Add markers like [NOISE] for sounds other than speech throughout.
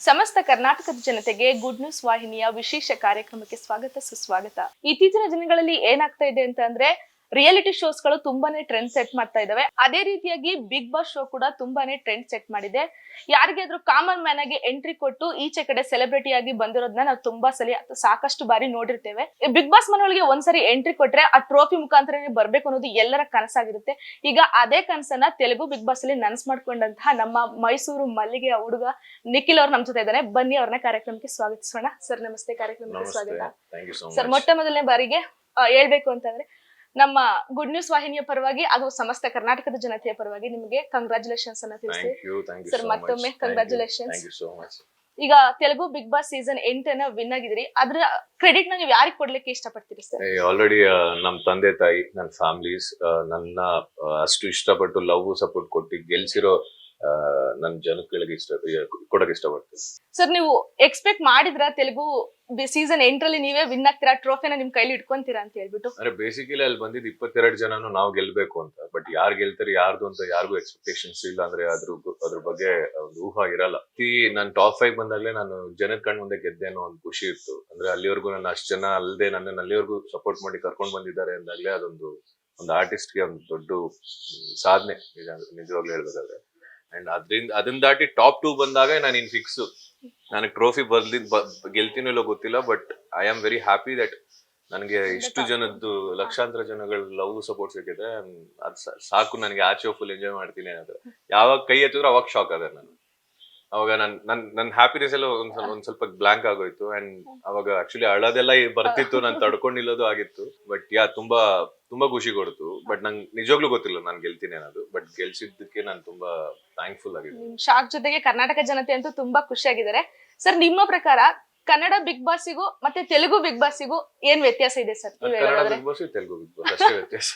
ಸಮಸ್ತ ಕರ್ನಾಟಕದ ಜನತೆಗೆ ಗುಡ್ ನ್ಯೂಸ್ ವಾಹಿನಿಯ ವಿಶೇಷ ಕಾರ್ಯಕ್ರಮಕ್ಕೆ ಸ್ವಾಗತ, ಸುಸ್ವಾಗತ. ಇತ್ತೀಚಿನ ದಿನಗಳಲ್ಲಿ ಏನಾಗ್ತಾ ಇದೆ ಅಂತ ಅಂದ್ರೆ ರಿಯಾಲಿಟಿ ಶೋಸ್ಗಳು ತುಂಬಾನೇ ಟ್ರೆಂಡ್ ಸೆಟ್ ಮಾಡ್ತಾ ಇದಾವೆ. ಅದೇ ರೀತಿಯಾಗಿ ಬಿಗ್ ಬಾಸ್ ಶೋ ಕೂಡ ತುಂಬಾನೇ ಟ್ರೆಂಡ್ ಸೆಟ್ ಮಾಡಿದೆ. ಯಾರಿಗಾದ್ರೂ ಕಾಮನ್ ಮ್ಯಾನ್ ಆಗಿ ಎಂಟ್ರಿ ಕೊಟ್ಟು ಈಚೆ ಕಡೆ ಸೆಲೆಬ್ರಿಟಿ ಆಗಿ ಬಂದಿರೋದನ್ನ ನಾವು ತುಂಬಾ ಸಲ ಅಥವಾ ಸಾಕಷ್ಟು ಬಾರಿ ನೋಡಿರ್ತೇವೆ. ಬಿಗ್ ಬಾಸ್ ಮನೆಯೊಳಗೆ ಒಂದ್ಸರಿ ಎಂಟ್ರಿ ಕೊಟ್ರೆ ಆ ಟ್ರೋಫಿ ಮುಖಾಂತರನೇ ಬರ್ಬೇಕು ಅನ್ನೋದು ಎಲ್ಲರ ಕನಸಾಗಿರುತ್ತೆ. ಈಗ ಅದೇ ಕನಸನ್ನ ತೆಲುಗು ಬಿಗ್ ಬಾಸ್ ಅಲ್ಲಿ ನನಸು ಮಾಡ್ಕೊಂಡಂತಹ ನಮ್ಮ ಮೈಸೂರು ಮಲ್ಲಿಗೆ ಹುಡುಗ ನಿಖಿಲ್ ಅವ್ರು ನಮ್ ಜೊತೆ ಇದ್ದಾನೆ ಬನ್ನಿ ಅವ್ರನ್ನ ಕಾರ್ಯಕ್ರಮಕ್ಕೆ ಸ್ವಾಗತಿಸೋಣ. ಸರ್ ನಮಸ್ತೆ. ಕಾರ್ಯಕ್ರಮಕ್ಕೆ ಸ್ವಾಗತ. ಸರ್ ಮೊಟ್ಟ ಮೊದಲನೇ ಬಾರಿಗೆ ಹೇಳ್ಬೇಕು ಅಂತಂದ್ರೆ ನಮ್ಮ ಗುಡ್ ನ್ಯೂಸ್ ವಾಹಿನಿಯ ಪರವಾಗಿ ಹಾಗೂ ಸಮಸ್ತ ಕರ್ನಾಟಕದ ಜನತೆಯ ಪರವಾಗಿ ನಿಮಗೆ ಕಂಗ್ರಾಚುಲೇಷನ್ಸ್ ಅನ್ನ ತಿಳಿಸಿ. ಸರ್ ಮತ್ತೊಮ್ಮೆ ಕಂಗ್ರಾಚುಲೇಷನ್ಸ್ ಈಗ ತೆಲುಗು ಬಿಗ್ ಬಾಸ್ ಸೀಸನ್ ಎಂಟನ್ನ ವಿನ್ ಆಗಿದ್ರಿ ಅದ್ರ ಕ್ರೆಡಿಟ್ನ ನೀವು ಯಾರಿಗೆ ಕೊಡ್ಲಿಕ್ಕೆ ಇಷ್ಟಪಡ್ತೀರಿ ಸರ್ ಆಲ್ರೆಡಿ ನಮ್ ತಂದೆ ತಾಯಿ ನನ್ನ ಫ್ಯಾಮಿಲೀಸ್ ನನ್ನ ಅಷ್ಟು ಇಷ್ಟಪಟ್ಟು ಲವ್ ಸಪೋರ್ಟ್ ಕೊಟ್ಟು ಗೆಲ್ಸಿರೋ ಆ, ಜನಕ್ಕೆ ಜನಗಳಿಗೆ ಇಷ್ಟ ಕೊಡಕ್ ಇಷ್ಟಪಡ್ತೀನಿ. ಸರ್ ನೀವು ಎಕ್ಸ್ಪೆಕ್ಟ್ ಮಾಡಿದ್ರ ತೆಲುಗು ಸೀಸನ್ ಎಂಟರಲ್ಲಿ ನೀವೇ ವಿನ್ ಆಗ್ತೀರಾ? ಟ್ರೋಫಿನ ನಿಮ್ ಕೈಲಿ ಇಟ್ಕೊಂತೀರಾ ಅಂತ ಹೇಳ್ಬಿಟ್ಟು. ಅಂದ್ರೆ ಬೇಸಿಕಲಿ ಅಲ್ಲಿ ಬಂದಿದ್ ಇಪ್ಪತ್ತೆರಡು ಜನನು ನಾವು ಗೆಲ್ಬೇಕು ಅಂತ. ಬಟ್ ಯಾರು ಗೆಲ್ತಾರೆ ಯಾರ್ದು ಅಂತ ಯಾರಿಗೂ ಎಕ್ಸ್ಪೆಕ್ಟೇಷನ್ಸ್ ಇಲ್ಲ ಅಂದ್ರೆ ಅದ್ರ ಅದ್ರ ಬಗ್ಗೆ ಒಂದು ಊಹಾ ಇರಲ್ಲ. ಈ ನಾನು ಟಾಪ್ ಫೈವ್ ಬಂದಾಗಲೇ ನಾನು ಜನದ ಕಣ್ ಮುಂದೆ ಗೆದ್ದೆ ಅನ್ನೋ ಒಂದು ಖುಷಿ ಇತ್ತು. ಅಂದ್ರೆ ಅಲ್ಲಿವರೆಗೂ ನನ್ನ ಅಷ್ಟು ಜನ ಅಲ್ಲದೆ ನನ್ನ ಅಲ್ಲಿವರೆಗೂ ಸಪೋರ್ಟ್ ಮಾಡಿ ಕರ್ಕೊಂಡ್ ಬಂದಿದ್ದಾರೆ ಅಂದಾಗಲೇ ಅದೊಂದು ಒಂದು ಆರ್ಟಿಸ್ಟ್ಗೆ ಒಂದು ದೊಡ್ಡ ಸಾಧನೆ. ನಿಜ ನಿಜವಾಗ್ಲೂ ಹೇಳ್ಬೇಕಾದ್ರೆ. ಅಂಡ್ ಅದ್ರಿಂದ ಅದನ್ನ ದಾಟಿ ಟಾಪ್ ಟೂ ಬಂದಾಗ ನಾನು ಇನ್ ಫಿಕ್ಸ್ ನನಗೆ ಟ್ರೋಫಿ ಬರ್ಲಿ ಗೆಲ್ತೀನೋ ಇಲ್ಲೋ ಗೊತ್ತಿಲ್ಲ but I am very happy that ನನಗೆ ಇಷ್ಟು ಜನದ್ದು ಲಕ್ಷಾಂತರ ಜನಗಳ ಲವ್ ಸಪೋರ್ಟ್ ಸಿಕ್ಕಿದೆ. ಅದು ಸಾಕು ನನಗೆ ಆಚೆ ಫುಲ್ ಎಂಜಾಯ್ ಮಾಡ್ತೀನಿ ಅನ್ನೋದು. ಯಾವಾಗ ಕೈ ಎತ್ತಿದ್ರು ಅವಾಗ ಶಾಕ್ ಅದೇ ನಾನು. ಅವಾಗ ನನ್ ನನ್ ನನ್ನ ಹ್ಯಾಪಿನೆಸ್ ಎಲ್ಲ ಒಂದ್ ಸ್ವಲ್ಪ ಒಂದ್ ಸ್ವಲ್ಪ ಬ್ಲಾಂಕ್ ಆಗೋಯ್ತು. ಅಂಡ್ ಅವಾಗ ಆಕ್ಚುಲಿ ಅಳೋದೆಲ್ಲ ಬರ್ತಿತ್ತು ನಾನು ತಡ್ಕೊಂಡಿಲ್ಲದು ಆಗಿತ್ತು. ಬಟ್ ಯಾ ತುಂಬಾ ತುಂಬಾ ಖುಷಿ ಕೊಡ್ತು. ಬಟ್ ನಂಗೆ ನಿಜವಾಗ್ಲೂ ಗೊತ್ತಿಲ್ಲ ನಾನು ಗೆಲ್ತೀನಿ ಅನ್ನೋದು. ಬಟ್ ಗೆಲ್ಸಿದ್ದಕ್ಕೆ ನಾನು ತುಂಬಾ ಥ್ಯಾಂಕ್ಫುಲ್ ಆಗಿದ್ದೀನಿ. ಶಾಕ್ ಜೊತೆಗೆ ಕರ್ನಾಟಕ ಜನತೆ ಅಂತೂ ತುಂಬಾ ಖುಷಿಯಾಗಿದ್ದಾರೆ. ಸರ್ ನಿಮ್ಮ ಪ್ರಕಾರ ಕನ್ನಡ ಬಿಗ್ ಬಾಸಿಗೂ ಮತ್ತೆ ತೆಲುಗು ಬಿಗ್ ಬಾಸಿಗೂ ಏನ್ ವ್ಯತ್ಯಾಸ ಇದೆ sir Kannada big boss Telugu big boss ಅಷ್ಟೇ ವ್ಯತ್ಯಾಸ.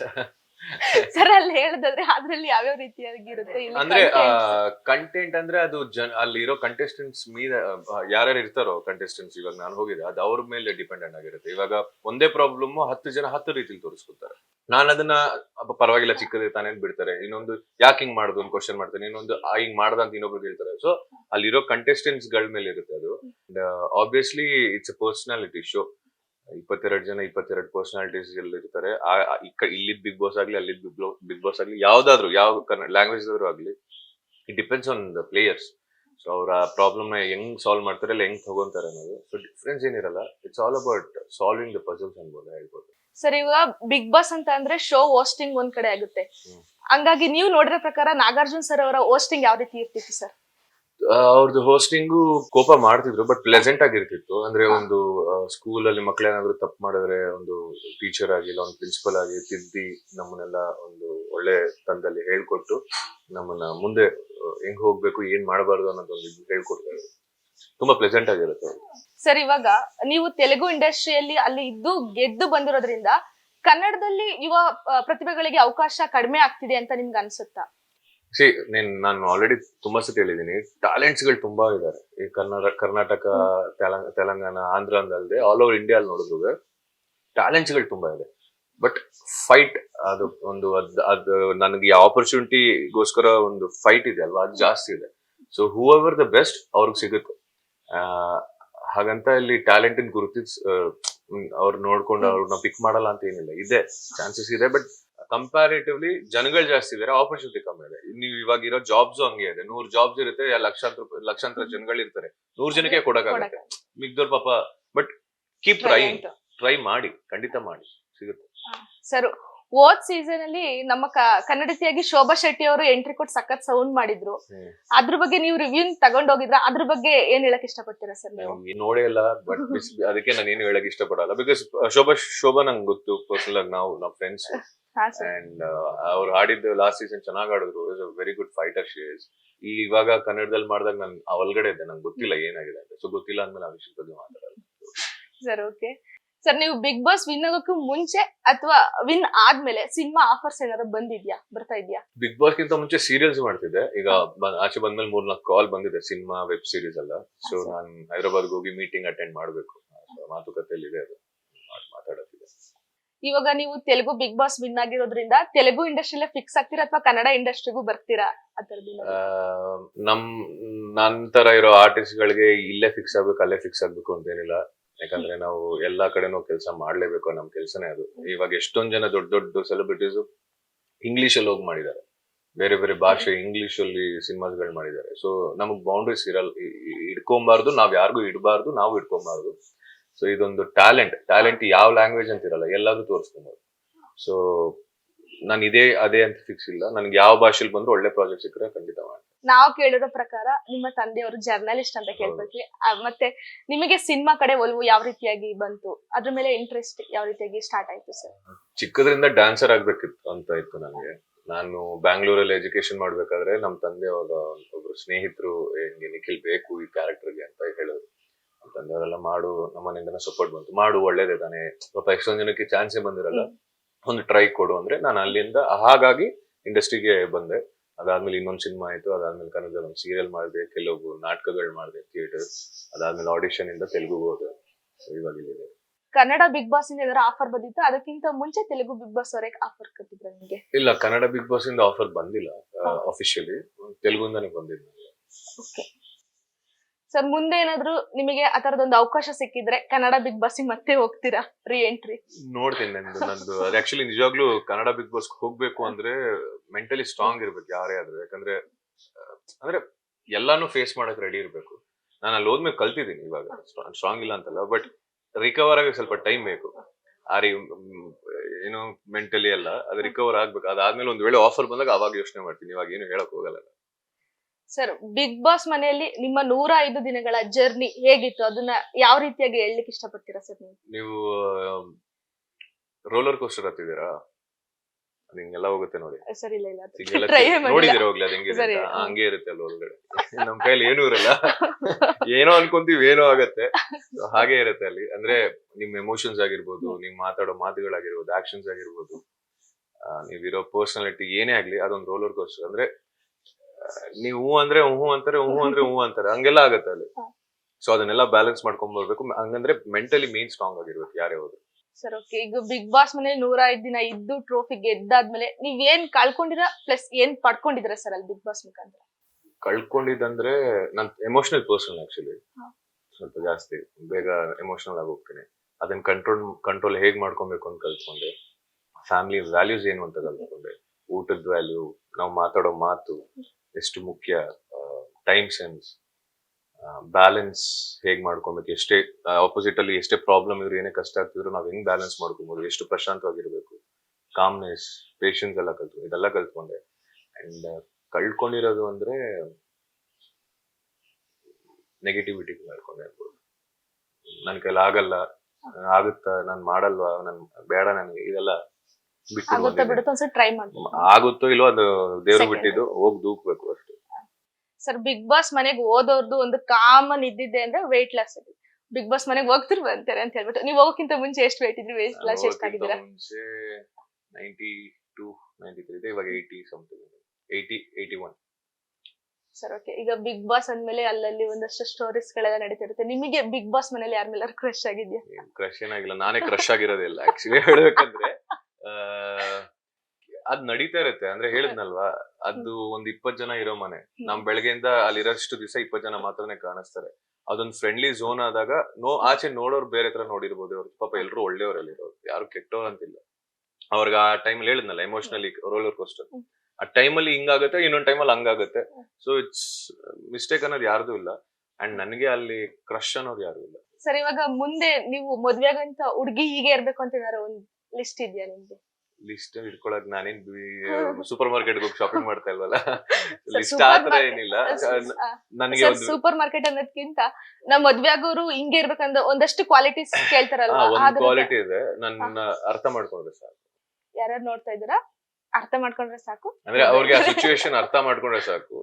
ಸರ್ ಅಲ್ಲಿ ಹೇಳದಾದ್ರೆ ಅದ್ರಲ್ಲಿ ಯಾವ್ಯಾವ ರೀತಿಯಾಗಿರುತ್ತೆ? ಅಂದ್ರೆ. ಕಂಟೆಂಟ್ ಅಂದ್ರೆ ಅದು ಜನ್ ಅಲ್ಲಿ ಇರೋ ಕಂಟೆಸ್ಟೆಂಟ್ಸ್ ಮೀದ ಯಾರ್ಯಾರು ಇರ್ತಾರೋ ಕಂಟೆಸ್ಟೆಂಟ್ಸ್ ಇವಾಗ ನಾನು ಹೋಗಿದ್ದೆ ಅದು ಅವ್ರ ಮೇಲೆ ಡಿಪೆಂಡೆಂಟ್ ಆಗಿರುತ್ತೆ. ಇವಾಗ ಒಂದೇ ಪ್ರಾಬ್ಲಮ್ ಹತ್ತು ಜನ ಹತ್ತು ರೀತಿಲಿ ತೋರಿಸ್ಕೊತಾರೆ ನಾನು ಅದನ್ನ ಪರವಾಗಿಲ್ಲ ಚಿಕ್ಕದೇ ತಾನೇನ್ ಬಿಡ್ತಾರೆ. ಇನ್ನೊಂದು ಯಾಕೆ ಹಿಂಗ್ ಮಾಡುದು ಒಂದು ಕ್ವಶನ್ ಮಾಡ್ತಾರೆ ಇನ್ನೊಂದು ಆ ಹಿಂಗ್ ಮಾಡ್ದ ಅಂತ ಇನ್ನೊಬ್ರು ಹೇಳ್ತಾರೆ. ಸೊ ಅಲ್ಲಿರೋ ಕಂಟೆಸ್ಟೆಂಟ್ಸ್ಗಳ ಮೇಲೆ ಇರುತ್ತೆ ಅದು. Obviously it's a personality show ಇಪ್ಪತ್ತೆರಡು ಜನ ಇಪ್ಪತ್ತೆರಡು ಪರ್ಸನಾಲಿಟೀಸ್ ಎಲ್ಲ ಇರ್ತಾರೆ ಇಲ್ಲಿದ್ ಬಿಗ್ ಬಾಸ್ ಆಗ್ಲಿ ಅಲ್ಲಿದ್ ಬಿಗ್ ಬಾಸ್ ಆಗ್ಲಿ ಯಾವ್ದಾದ್ರು ಯಾವ ಲ್ಯಾಂಗ್ವೇಜ್ ಆದ್ರೂ ಆಗ್ಲಿ it depends on the players so ಅವ್ರ ಆ ಪ್ರಾಬ್ಲಮ್ನ ಹೆಂಗ್ ಸಾಲ್ವ್ ಮಾಡ್ತಾರೆ ಇಲ್ಲ ಹೆಂಗ್ ತಗೊಂತಾರೆ ಅನ್ನೋದು. ಸೊ ಡಿಫ್ರೆನ್ಸ್ ಏನಿರಲ್ಲ it's all about solving the puzzles ಅನ್ಬೋದು ಹೇಳ್ಬೋದು. ಸರ್ ಇವಾಗ ಬಿಗ್ ಬಾಸ್ ಅಂತ ಅಂದ್ರೆ ಶೋ ಹೋಸ್ಟಿಂಗ್ ಒಂದ್ ಕಡೆ ಆಗುತ್ತೆ. ಹಂಗಾಗಿ ನೀವು ನೋಡಿರೋ ಪ್ರಕಾರ ನಾಗಾರ್ಜುನ್ ಸರ್ ಅವರ ಹೋಸ್ಟಿಂಗ್ ಯಾವ ರೀತಿ ಇರ್ತಿತ್ತು ಸರ್ ಅವ್ರದ್ದು ಹೋಸ್ಟಿಂಗು ಕೋಪ ಮಾಡ್ತಿದ್ರು ಬಟ್ ಪ್ಲೆಸೆಂಟ್ ಆಗಿರ್ತಿತ್ತು. ಅಂದ್ರೆ ಒಂದು ಸ್ಕೂಲ್ ಅಲ್ಲಿ ಮಕ್ಕಳೇನಾದ್ರು ತಪ್ಪು ಮಾಡಿದ್ರೆ ಒಂದು ಟೀಚರ್ ಆಗಿ ಇಲ್ಲ ಒಂದು ಪ್ರಿನ್ಸಿಪಲ್ ಆಗಿ ತಿದ್ದಿ ನಮ್ಮನ್ನೆಲ್ಲ ಒಂದು ಒಳ್ಳೆ ತಂದಲ್ಲಿ ಹೇಳ್ಕೊಟ್ಟು ನಮ್ಮನ್ನ ಮುಂದೆ ಹೆಂಗ್ ಹೋಗ್ಬೇಕು, ಏನ್ ಮಾಡಬಾರ್ದು ಅನ್ನೋದೊಂದು ಹೇಳ್ಕೊಡ್ತಾರೆ. ತುಂಬಾ ಪ್ಲೆಸೆಂಟ್ ಆಗಿರುತ್ತೆ. ಸರ್, ಇವಾಗ ನೀವು ತೆಲುಗು ಇಂಡಸ್ಟ್ರಿಯಲ್ಲಿ ಅಲ್ಲಿ ಇದ್ದು ಗೆದ್ದು ಬಂದಿರೋದ್ರಿಂದ ಕನ್ನಡದಲ್ಲಿ ಯುವ ಪ್ರತಿಭೆಗಳಿಗೆ ಅವಕಾಶ ಕಡಿಮೆ ಆಗ್ತಿದೆ ಅಂತ ನಿಮ್ಗೆ ಅನ್ಸುತ್ತಾ? ಸಿ ನೀನ್, ನಾನು ಆಲ್ರೆಡಿ ತುಂಬಾ ಸತಿ ಹೇಳಿದ್ದೀನಿ ಟ್ಯಾಲೆಂಟ್ಸ್ಗಳು ತುಂಬಾ ಇದಾರೆ. ಈ ಕರ್ನಾಟಕ ಕರ್ನಾಟಕ ತೆಲಂಗ ತೆಲಂಗಾಣ ಆಂಧ್ರ ಅಂದಲ್ದೆ ಆಲ್ ಓವರ್ ಇಂಡಿಯಾ ನೋಡಿದ್ರು ಟ್ಯಾಲೆಂಟ್ಸ್ಗಳು ತುಂಬಾ ಇದೆ. ಬಟ್ ಫೈಟ್ ಅದು ಒಂದು ಅದ್ ನನಗೆ ಆಪರ್ಚುನಿಟಿಗೋಸ್ಕರ ಒಂದು ಫೈಟ್ ಇದೆ ಅಲ್ವಾ, ಅದು ಜಾಸ್ತಿ ಇದೆ. So whoever the best ಅವ್ರಿಗೆ ಸಿಗುತ್ತೆ. ಹಾಗಂತ ಇಲ್ಲಿ ಟ್ಯಾಲೆಂಟ್ ಗುರುತಿಸ್ ಅವ್ರು ನೋಡ್ಕೊಂಡು ಅವ್ರನ್ನ ಪಿಕ್ ಮಾಡಲ್ಲ ಅಂತ ಏನಿಲ್ಲ. ಇದೆ ಚಾನ್ಸಸ್ ಇದೆ ಬಟ್ ಕಂಪ್ಯಾರಿಟಿವ್ಲಿ ಜನಗಳು ಜಾಸ್ತಿ ಇದಾರೆ ಆಪರ್ಚುನಿಟಿ ಕಮ್ಮಿ ಇದೆ. ನೀವು ಇವಾಗ ಇರೋ ಜಾಬ್ಸ್ ಹಂಗೆ ಇದೆ. ನೂರ್ ಜಾಬ್ಸ್ ಇರುತ್ತೆ ಲಕ್ಷಾಂತರ ಲಕ್ಷಾಂತರ ಜನಗಳು ಇರ್ತಾರೆ. ನೂರ್ ಜನಕ್ಕೆ ಕೊಡಕ್ಕಾಗತ್ತೆ. ಮಿಗ್ದೋರ್ ಪಾಪ ಬಟ್ ಕೀಪ್ ಟ್ರೈ ಟ್ರೈ ಮಾಡಿ ಖಂಡಿತ ಮಾಡಿ ಸಿಗುತ್ತೆ. ಸರ್ ಓದ್ ಸೀಸನ್ ಅಲ್ಲಿ ನಮ್ಮ ಕನ್ನಡತಿಯಾಗಿ ಶೋಭಾ ಶೆಟ್ಟಿ ಅವರು ಎಂಟ್ರಿ ಕೊಟ್ಟು ಸಖತ್ ಸೌಂಡ್ ಮಾಡಿದ್ರು. ಅದ್ರ ಬಗ್ಗೆ ನೀವು ರಿವ್ಯೂ ತಗೊಂಡೋಗಿದ್ರ? ಅದ್ರ ಬಗ್ಗೆ ಏನ್ ಹೇಳಕ್ ಇಷ್ಟಪಡ್ತೀರಾ ಸರ್ ನೀವು? ನೋಡೇ ಇಲ್ಲ ಬಟ್ [LAUGHS] ಅದಕ್ಕೆ ನಾನು ಏನು ಹೇಳಕ್ ಇಷ್ಟಪಡಲ್ಲ. ಬಿಕಾಸ್ ಶೋಭಾ ಶೋಭಾ ನಂಗೆ ಗೊತ್ತು ಪರ್ಸನಲ್ ಆಗಿ ನಾವು ನಮ್ಮ ಫ್ರೆಂಡ್ಸ್ ಅಂಡ್ ಅವ್ರು ಹಾಡಿದ್ದು ಲಾಸ್ಟ್ ಸೀಸನ್ ಚೆನ್ನಾಗಿ ಆಡಿದ್ರು. Is a very good fighter she's ಇವಾಗ ಕನ್ನಡದಲ್ಲಿ ಮಾಡಿದಾಗ ನಾನು ಒಳಗಡೆ ಇದೆ ನಂಗೆ ಗೊತ್ತಿಲ್ಲ ಏನಾಗಿದೆ ಅಂತ. ಸೊ ಗೊತ್ತಿಲ್ಲ ಅಂದ್ಮೇಲೆ ಆ ವಿಷಯದ ಬಗ್ಗೆ ಮಾತಾಡಲ್ಲ. ಸರ್ ಓಕೆ ಸರ್ ನೀವು ಬಿಗ್ ಬಾಸ್ ವಿನ್ ಆಗೋಕ್ಕೂ ಮುಂಚೆ ಅಥವಾ ವಿನ್ ಆದ್ಮೇಲೆ ಸಿನಿಮಾ ಆಫರ್ಸ್ ಏನಾದ್ರು ಬಂದಿದ್ಯಾ? ಬರ್ತಾ ಇದ್ಯಾ? ಬಿಗ್ ಬಾಸ್ ಗಿಂತ ಮುಂಚೆ ಸೀರಿಯಲ್ಸ್ ಮಾಡ್ತಿದ್ದೆ. ಈಗ ಆಚೆ ಬಂದ್ಮೇಲೆ ಮೂರ್ ನಾಲ್ಕು ಕಾಲ್ ಬಂದಿದೆ ಸಿನಿಮಾ ವೆಬ್ ಸೀರೀಸ್ ಎಲ್ಲ. ಸೊ ನಾನ್ ಹೈದರಾಬಾದ್ಗೆ ಹೋಗಿ ಮೀಟಿಂಗ್ ಅಟೆಂಡ್ ಮಾಡಬೇಕು. ಮಾತುಕತೆಯಲ್ಲಿ ಇದೆ ಅದು. ಮಾತಾಡೋದಿದೆ. ಇವಾಗ ನೀವು ತೆಲುಗು ಬಿಗ್ ಬಾಸ್ ವಿನ್ ಆಗಿರೋದ್ರಿಂದ ತೆಲುಗು ಇಂಡಸ್ಟ್ರಿಲೇ ಫಿಕ್ಸ್ ಆಗ್ತೀರಾ ಅಥವಾ ಕನ್ನಡ ಇಂಡಸ್ಟ್ರಿಗೂ ಬರ್ತೀರಾ? ನಮ್ ನನ್ ತರ ನಮ್ ನಂತರ ಇರೋ ಆರ್ಟಿಸ್ಟ್ ಗಳಿಗೆ ಇಲ್ಲೇ ಫಿಕ್ಸ್ ಆಗ್ಬೇಕು ಅಲ್ಲೇ ಫಿಕ್ಸ್ ಆಗ್ಬೇಕು ಅಂತೇನಿಲ್ಲ ಯಾಕಂದ್ರೆ ನಾವು ಎಲ್ಲಾ ಕಡೆನೂ ಕೆಲಸ ಮಾಡ್ಲೇಬೇಕು ನಮ್ ಕೆಲ್ಸನೇ ಅದು. ಇವಾಗ ಎಷ್ಟೊಂದ್ ಜನ ದೊಡ್ಡ ದೊಡ್ಡ ಸೆಲೆಬ್ರಿಟೀಸ್ ಇಂಗ್ಲಿಷ್ ಅಲ್ಲಿ ಹೋಗಿ ಮಾಡಿದ್ದಾರೆ. ಬೇರೆ ಬೇರೆ ಭಾಷೆ ಇಂಗ್ಲಿಷ್ ಅಲ್ಲಿ ಸಿನಿಮಾಸ್ಗಳು ಮಾಡಿದ್ದಾರೆ. ಸೊ ನಮಗ್ ಬೌಂಡ್ರೀಸ್ ಇರಲ್ಲ ಇ- ಇ- ಇಟ್ಕೊಂಬಾರ್ದು ನಾವ್ ಯಾರಿಗೂ ಇಡಬಾರ್ದು, ನಾವು ಇಟ್ಕೊಂಬಾರ್ದು ಸೊ ಇದೊಂದು ಟ್ಯಾಲೆಂಟ್ ಟ್ಯಾಲೆಂಟ್ ಯಾವ ಲ್ಯಾಂಗ್ವೇಜ್ ಅಂತ ಇರಲ್ಲ, ಎಲ್ಲಾದ್ರೂ ತೋರಿಸ್ಕೊಬೋದು. ಸೊ ನಾನು ಇದೇ, ಅದೇ ಅಂತ ಫಿಕ್ಸ್ ಇಲ್ಲ. ನನ್ಗೆ ಯಾವ ಭಾಷೆಲಿ ಬಂದ್ರು ಒಳ್ಳೆ ಪ್ರಾಜೆಕ್ಟ್ ಸಿಕ್ಕರೆ ಖಂಡಿತ ಮಾಡಿ ನಾವು ಕೇಳಿರೋ ಪ್ರಕಾರ ನಿಮ್ಮ ತಂದೆಯವರು ಜರ್ನಲಿಸ್ಟ್ ಅಂತ ಕೇಳ್ಬೇಕ್ರಿ ಮತ್ತೆ ನಿಮಗೆ ಸಿನಿಮಾ ಕಡೆ ಒಲವು ಯಾವ ರೀತಿಯಾಗಿ ಬಂತು? ಅದ್ರ ಮೇಲೆ ಇಂಟ್ರೆಸ್ಟ್ ಯಾವ ರೀತಿಯಾಗಿ ಸ್ಟಾರ್ಟ್ ಆಯ್ತು ಸರ್ ಚಿಕ್ಕದ್ರಿಂದ ಡಾನ್ಸರ್ ಆಗ್ಬೇಕಿತ್ತು ಅಂತ ಇತ್ತು ನನಗೆ. ನಾನು ಬ್ಯಾಂಗ್ಳೂರಲ್ಲಿ ಎಜುಕೇಶನ್ ಮಾಡ್ಬೇಕಾದ್ರೆ ನಮ್ಮ ತಂದೆಯವರ ಒಬ್ರು ಸ್ನೇಹಿತರು ಹೆಂಗೆ ನಿಖಿಲ್ ಬೇಕು ಈ ಕ್ಯಾರೆಕ್ಟರ್ಗೆ ಅಂತ ಹೇಳಿದ್ರು. ನಮ್ಮ ತಂದೆಯವರೆಲ್ಲ ಮಾಡು ನಮ್ಮ ಮನೆಯಿಂದನೇ ಸಪೋರ್ಟ್ ಬಂತು. ಮಾಡು ಒಳ್ಳೇದೇ ತಾನೆ. ಸ್ವಲ್ಪ ಎಷ್ಟೊಂದ್ ಜನಕ್ಕೆ ಚಾನ್ಸೇ ಬಂದಿರಲ್ಲ. ಒಂದು ಟ್ರೈ ಕೊಡು ಅಂದ್ರೆ ನಾನು ಅಲ್ಲಿಂದ ಹಾಗಾಗಿ ಇಂಡಸ್ಟ್ರಿಗೆ ಬಂದೆ. ಅದಾದ್ಮೇಲೆ ಇನ್ನೊಂದು ಸಿನಿಮಾ ಆಯ್ತು ಅದಾದ್ಮೇಲೆ ಕನ್ನಡದಲ್ಲಿ ಒಂದು ಸೀರಿಯಲ್ ಮಾಡಿದೆ ಕೆಲವು ನಾಟಕಗಳು ಮಾಡಿದೆ ಥಿಯೇಟರ್ ಅದಾದ್ಮೇಲೆ ಆಡಿಷನ್ ಇಂದ ತೆಲುಗು ಹೋದೆ. ಇವಾಗ ಇಲ್ಲಿದೆ. ಕನ್ನಡ ಬಿಗ್ ಬಾಸ್ ಇಂದ ಏನಾದ್ರು ಆಫರ್ ಬಂದಿತ್ತು? ಅದಕ್ಕಿಂತ ಮುಂಚೆ ತೆಲುಗು ಬಿಗ್ ಬಾಸ್ ಅವರೇ ಆಫರ್ ಕಟ್ಟಿದ್ರೆ ನಿಮಗೆ? ಇಲ್ಲ ಕನ್ನಡ ಬಿಗ್ ಬಾಸ್ ಇಂದ ಆಫರ್ ಬಂದಿಲ್ಲ ಆಫಿಶಿಯಲಿ ತೆಲುಗು ತೆಲುಗುಂದಾನೆ ಬಂದಿದ್ದು. ಓಕೆ ಸರ್ ಮುಂದೆ ಏನಾದ್ರು ನಿಮಗೆ ಆ ತರದೊಂದು ಅವಕಾಶ ಸಿಕ್ಕಿದ್ರೆ ಕನ್ನಡ ಬಿಗ್ ಬಾಸ್ ಮತ್ತೆ ಹೋಗ್ತೀರಾ? ರೀ ಎಂಟ್ರಿ ನೋಡ್ತೀನಿ ನಂದು ನಂದು. ಅದು ಆಕ್ಚುಲಿ ನಿಜವಾಗ್ಲೂ ಕನ್ನಡ ಬಿಗ್ ಬಾಸ್ ಹೋಗ್ಬೇಕು ಅಂದ್ರೆ ಮೆಂಟಲಿ ಸ್ಟ್ರಾಂಗ್ ಇರ್ಬೇಕು ಯಾರೇ ಆದ್ರೂ ಯಾಕಂದ್ರೆ ಅಂದ್ರೆ ಎಲ್ಲಾನು ಫೇಸ್ ಮಾಡಕ್ ರೆಡಿ ಇರ್ಬೇಕು. ನಾನು ಅಲ್ಲಿ ಹೋದ್ಮೇಲೆ ಕಲ್ತಿದ್ದೀನಿ ಇವಾಗ. ಸ್ಟ್ರಾಂಗ್ ಇಲ್ಲ ಅಂತಲ್ಲ ಬಟ್ ರಿಕವರ್ ಆಗಿ ಸ್ವಲ್ಪ ಟೈಮ್ ಬೇಕು. ಆ ರೀ ಏನು ಮೆಂಟಲಿ ಎಲ್ಲ ಅದು ರಿಕವರ್ ಆಗ್ಬೇಕು. ಅದಾದ್ಮೇಲೆ ಒಂದ್ ವೇಳೆ ಆಫರ್ ಬಂದಾಗ ಅವಾಗ ಯೋಚನೆ ಮಾಡ್ತೀನಿ. ಇವಾಗ ಏನು ಹೇಳಕ್ ಹೋಗಲ್ಲ ಸರ್ ಬಿಗ್ ಬಾಸ್ ಮನೆಯಲ್ಲಿ ನಿಮ್ಮ ನೂರ ಐದು ದಿನಗಳ ಜರ್ನಿ ಹೇಗಿತ್ತು? ಅದನ್ನ ಯಾವ ರೀತಿಯಾಗಿ ಹೇಳಲಿಕ್ಕೆ ಇಷ್ಟಪಡ್ತೀರಾ ಸರ್ ನೀವು? ನೀವು ರೋಲರ್ ಕೋಸ್ಟರ್ ಹತ್ತಿದ್ದೀರಾ? ಅದು ಹಿಂಗೆಲ್ಲ ಹೋಗುತ್ತೆ ನೋಡಿ. ಸರಿ ಇಲ್ಲ ಇಲ್ಲ ಹಿಂಗೆಲ್ಲ Try ತಿ- ಮಾಡಿಲ್ಲ. ನೋಡಿದಿರ ಹೋಗ್ಲಿ ಅದು ಹೆಂಗಿದೆ ಸರಿ, ಅಂತ? ಹ್ಮ್. ಹಂಗೆ ಇರುತ್ತೆ ಅಲ್ಲಿ ಒಳಗಡೆ. ನಮ್ ಕೈಯಲ್ಲಿ ಏನೂ ಇರಲ್ಲ. ಏನೋ ಅನ್ಕೊಂತೀವಿ ಏನೋ ಆಗತ್ತೆ. So ಹಾಗೆ ಇರುತ್ತೆ ಅಲ್ಲಿ. ಅಂದ್ರೆ ನಿಮ್ ಎಮೋಷನ್ಸ್ ಆಗಿರ್ಬೋದು ನಿಮ್ ಮಾತಾಡೋ ಮಾತುಗಳಾಗಿರ್ಬೋದು ಆಕ್ಷನ್ಸ್ ಆಗಿರ್ಬೋದು ಆ, ನೀವಿರೋ ಪರ್ಸನಾಲಿಟಿ ಏನೇ ಆಗ್ಲಿ ಅದೊಂದು ರೋಲರ್ ಕೋಸ್ಟರ್ ಅಂದ್ರೆ ಆ, ನೀವು ಹೂ ಅಂದ್ರೆ ಹೂ ಅಂತಾರೆ ಹೂ ಅಂದ್ರೆ ಹೂ ಅಂತಾರೆ. ಹಂಗೆಲ್ಲ ಆಗತ್ತೆ ಅಲ್ಲಿ. ಸೊ ಅದನ್ನೆಲ್ಲ ಬ್ಯಾಲೆನ್ಸ್ ಮಾಡ್ಕೊಂಡ್ ಬರ್ಬೇಕು. ಹಂಗಂದ್ರೆ ಮೆಂಟಲಿ ಮೇನ್ ಸ್ಟ್ರಾಂಗ್ ಆಗಿರ್ಬೇಕು ಯಾರೇ ಹೋದ್ರು. ಸರ್ ಓಕೆ ಈಗ ಬಿಗ್ ಬಾಸ್ ಮನೇಲಿ ನೂರ ಐದು ದಿನ ಇದ್ದು ಟ್ರೋಫಿ ಗೆದ್ದಾದ್ಮೇಲೆ ನೀವ್ ಏನ್ ಕಳ್ಕೊಂಡಿರ ಪ್ಲಸ್ ಏನ್ ಪಡ್ಕೊಂಡಿದ್ರ ಸರ್ ಅಲ್ಲಿ ಬಿಗ್ ಬಾಸ್ ಮುಖಾಂತರ? ಕಳ್ಕೊಂಡಿದ್ದಂದ್ರೆ ನನ್ ಎಮೋಷನಲ್ ಪರ್ಸನ್ ಆಕ್ಚುಲಿ ಸ್ವಲ್ಪ ಜಾಸ್ತಿ ಬೇಗ ಎಮೋಷನಲ್ ಆಗಿ ಹೋಗ್ತೀನಿ. ಅದನ್ನ ಕಂಟ್ರೋಲ್ ಕಂಟ್ರೋಲ್ ಹೇಗ್ ಮಾಡ್ಕೊಬೇಕು ಅಂತ ಕಲ್ತ್ಕೊಂಡೆ. ಫ್ಯಾಮಿಲಿ ವ್ಯಾಲ್ಯೂಸ್ ಏನು ಅಂತ ಕಲ್ತ್ಕೊಂಡೆ. ಊಟದ ವ್ಯಾಲ್ಯೂ ನಾವು ಮಾತಾಡೋ ಮಾತು ಎಷ್ಟು ಮುಖ್ಯ ಟೈಮ್ ಸೆನ್ಸ್ ಬ್ಯಾಲೆನ್ಸ್ ಹೇಗ್ ಮಾಡ್ಕೊಬೇಕು? ಎಷ್ಟೇ ಆಪೋಸಿಟ್ ಅಲ್ಲಿ ಎಷ್ಟೇ ಪ್ರಾಬ್ಲಮ್ ಇದ್ರು ಏನೇ ಕಷ್ಟ ಆಗ್ತಿದ್ರು ನಾವ್ ಹೆಂಗ್ ಬ್ಯಾಲೆನ್ಸ್ ಮಾಡ್ಕೊಬೋದು? ಎಷ್ಟು ಪ್ರಶಾಂತವಾಗಿರ್ಬೇಕು? ಕಾಮ್ನೆಸ್ ಪೇಷನ್ಸ್ ಎಲ್ಲ ಕಲ್ತು ಇದೆಲ್ಲ ಕಲ್ತ್ಕೊಂಡೆ. ಅಂಡ್ ಕಳ್ಕೊಂಡಿರೋದು ಅಂದ್ರೆ ನೆಗೆಟಿವಿಟಿ ಮಾಡ್ಕೊಂಡೆ ಅನ್ಬೋದು ನನ್ ಕೈಲಿ ಆಗಲ್ಲ ಆಗುತ್ತಾ? ನಾನ್ ಮಾಡಲ್ವಾ? ನನ್ ಬೇಡ ನನ್ಗೆ ಇದೆಲ್ಲ ಬಿಟ್ಟು ಆಗುತ್ತಾ ಇಲ್ವೋ ಅದು ದೇವ್ರು ಬಿಟ್ಟಿದ್ದು ಹೋಗ್ ದೂಕ್ಬೇಕು ಅಷ್ಟೇ. ಸರ್ ಬಿಗ್ ಬಾಸ್ ಮನೆಗೆ ಓದೋರ್ದು ಒಂದು ಕಾಮನ್ ಇದ್ದಿದ್ದೆ ಅಂದ್ರೆ ವೆಯ್ಟ್ ಲಾಸ್ ಇದೆ ಬಿಗ್ ಬಾಸ್ ಮನೆಗೆ ಹೋಗ್ತಿರ್ ಬಂತಾರೆ ಅಂತ ಹೇಳ್ಬಿಟ್ಟು. ನೀವು ಹೋಗೋಕ್ಕಿಂತ ಮುಂಚೆ ಎಷ್ಟು ವೆಯ್ಟ್ ಇದ್ರಿ? ವೆಯ್ಟ್ ಲಾಸ್ ಎಷ್ಟಾಗಿದ್ದೀರಾ ಮುಂಚೆ ನೈಂಟಿ ಟು ನೈಂಟಿ ತ್ರೀ ಇದೆ. ಇವಾಗ eighty something eighty eighty one sir okay ಈಗ ಬಿಗ್ ಬಾಸ್ ಅಂದ್ಮೇಲೆ ಅಲ್ಲಲ್ಲಿ ಒಂದಷ್ಟು ಸ್ಟೋರೀಸ್ ಗಳೆಲ್ಲ ನಡೀತಿರುತ್ತೆ. ನಿಮಗೆ ಬಿಗ್ ಬಾಸ್ ಮನೇಲಿ ಯಾರ ಮೇಲೆ ಕ್ರಶ್ ಆಗಿದ್ಯಾ ಕ್ರಶ್ ಏನಾಗಿಲ್ಲ. ನಾನೇ ಕ್ರಶ್ ಆಗಿರೋದಿಲ್ಲ. ಆಕ್ಚುಲಿ ಹೇಳ್ಬೇಕಂದ್ರೆ ಅದ್ ನಡೀತಾ ಇರುತ್ತೆ. ಅಂದ್ರೆ ಹೇಳಿದ್ನಲ್ವಾ ಅದು ಒಂದ್ ಇಪ್ಪತ್ ಜನ ಇರೋ ಮನೆ. ನಮ್ ಬೆಳಗ್ಗೆಯಿಂದ ಅಲ್ಲಿರೋಷ್ಟು ದಿವಸ ಇಪ್ಪತ್ ಜನ ಮಾತ್ರನೇ ಕಾಣಿಸ್ತಾರೆ. ಅದೊಂದ್ ಫ್ರೆಂಡ್ಲಿ ಝೋನ್ ಆದಾಗ ನೋ ಆಚೆ ನೋಡೋರು ಬೇರೆ ತರ ನೋಡಿರ್ಬೋದು ಅವ್ರು ಪಾಪ ಎಲ್ರು ಒಳ್ಳೆಯವರಲ್ಲಿರೋರು. ಯಾರು ಕೆಟ್ಟವ್ರು ಅಂತಿಲ್ಲ. ಅವ್ರಿಗೆ ಆ ಟೈಮಲ್ಲಿ ಹೇಳಿದ್ನಲ್ಲ ಎಮೋಷನಲಿ ರೋಲರ್ ಕೋಸ್ಟರ್ ಆ ಟೈಮಲ್ಲಿ ಹಿಂಗಾಗುತ್ತೆ ಇನ್ನೊಂದ್ ಟೈಮಲ್ಲಿ ಹಂಗಾಗುತ್ತೆ. ಸೊ ಇಟ್ಸ್ ಮಿಸ್ಟೇಕ್ ಅನ್ನೋದು ಯಾರ್ದು ಇಲ್ಲ. ಅಂಡ್ ನನಗೆ ಅಲ್ಲಿ ಕ್ರಶ್ ಅನ್ನೋರು ಯಾರು ಇಲ್ಲ. ಸರ್ ಇವಾಗ ಮುಂದೆ ನೀವು ಮದ್ವೆ ಆಗಂತ ಹುಡುಗಿ ಹೀಗೆ ಇರ್ಬೇಕು ಅಂತ ಏನಾರ ಒಂದು ಲಿಸ್ಟ್ ಇದೆಯಾ ನಿಮ್ಗೆ? ಲಿಸ್ಟ್ ಇಟ್ಕೊಳಕ್ ನಾನೇನ್ ಸೂಪರ್ ಮಾರ್ಕೆಟ್ ಹೋಗಿ ಶಾಪಿಂಗ್ ಮಾಡ್ತಾ ಇಲ್ವಲ್ಲ? ಲಿಸ್ಟ್ ಆತರ ಏನಿಲ್ಲ. ನನಗೆ ಸೂಪರ್ ಮಾರ್ಕೆಟ್ ಅನ್ನೋದಕ್ಕಿಂತ ನಮ್ ಮದ್ವೆ ಆಗೋರು ಹಿಂಗೆ ಇರ್ಬೇಕಂದ ಒಂದಷ್ಟು ಕ್ವಾಲಿಟೀಸ್ ಕೇಳ್ತಾರಲ್ಲ ಒಂದ್ ಅದ್ರ ಕ್ವಾಲಿಟಿ ಇದೆ. ನನ್ನ ಅರ್ಥ ಮಾಡ್ಕೊಂಡ್ರೆ ಸಾಕು. ಯಾರು ನೋಡ್ತಾ ಇದ್ದೀರಾ? ಅರ್ಥ ಮಾಡ್ಕೊಂಡ್ರೆ ಸಾಕು? ಅಂದ್ರೆ ಅವ್ರಿಗೆ ಆ ಸಿಚುವೇಶನ್ ಅರ್ಥ ಮಾಡ್ಕೊಂಡ್ರೆ ಸಾಕು.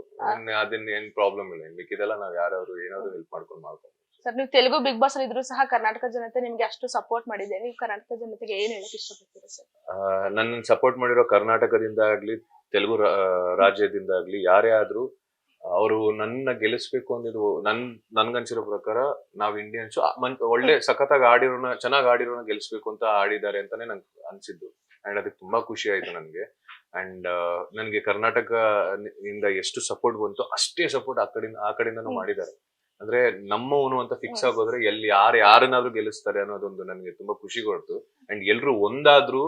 ಅದನ್ನ ಏನ್ ಪ್ರಾಬ್ಲಮ್ ಇಲ್ಲ. ಮಿಕ್ಕಿದೆಲ್ಲ ನಾವ್ ಯಾರು ಏನಾದ್ರು ಹೆಲ್ಪ್ ಮಾಡ್ಕೊಂಡು ಮಾಡ್ಕೊಂಡು ಸರ್ ನೀವು ತೆಲುಗು ಬಿಗ್ ಬಾಸ್ ಅಲ್ಲಿ ಇದ್ರು ಸಹ ಕರ್ನಾಟಕ ಜನತೆ ನಿಮ್ಗೆ ಅಷ್ಟು ಸಪೋರ್ಟ್ ಮಾಡಿದೆ ನೀವು ಕರ್ನಾಟಕ ಜನತೆಗೆ ಏನ್ ಹೇಳಕ್ ಇಷ್ಟಪಡ್ತೀರಾ ಸರ್ ನನ್ನ ಸಪೋರ್ಟ್ ಮಾಡಿರೋ ಕರ್ನಾಟಕದಿಂದ ಆಗ್ಲಿ ತೆಲುಗು ರಾಜ್ಯದಿಂದ ಆಗ್ಲಿ ಯಾರೇ ಆದ್ರೂ ಅವರು ನನ್ನ ಗೆಲ್ಲಿಸ್ಬೇಕು ಅಂದಿದ್ದು ನನ್ ನನ್ಗನ್ಸಿರೋ ಪ್ರಕಾರ ನಾವ್ ಇಂಡಿಯನ್ಸ್ ಒಳ್ಳೆ ಸಖತ್ತಾಗಿ ಆಡಿರೋನ ಚೆನ್ನಾಗಿ ಆಡಿರೋನ ಗೆಲ್ಲಿಸ್ಬೇಕು ಅಂತ ಆಡಿದ್ದಾರೆ ಅಂತಾನೆ ನಂಗೆ ಅನ್ಸಿದ್ದು. ಅಂಡ್ ಅದಕ್ಕೆ ತುಂಬಾ ಖುಷಿ ಆಯ್ತು ನನ್ಗೆ. ಅಂಡ್ ನನಗೆ ಕರ್ನಾಟಕ ಇಂದ ಎಷ್ಟು ಸಪೋರ್ಟ್ ಬಂತು ಅಷ್ಟೇ ಸಪೋರ್ಟ್ ಆ ಕಡೆಯಿಂದ ಆ ಕಡೆಯಿಂದನೂ ಮಾಡಿದ್ದಾರೆ. ಅಂದ್ರೆ ನಮ್ಮವನು ಅಂತ ಫಿಕ್ಸ್ ಆಗೋದ್ರೆ ಎಲ್ಲಿ ಯಾರು ಯಾರನ್ನಾದ್ರೂ ಗೆಲ್ಲಿಸ್ತಾರೆ ಅನ್ನೋದೊಂದು ನನಗೆ ತುಂಬಾ ಖುಷಿ ಕೊಡ್ತು. ಅಂಡ್ ಎಲ್ರು ಒಂದಾದ್ರೂ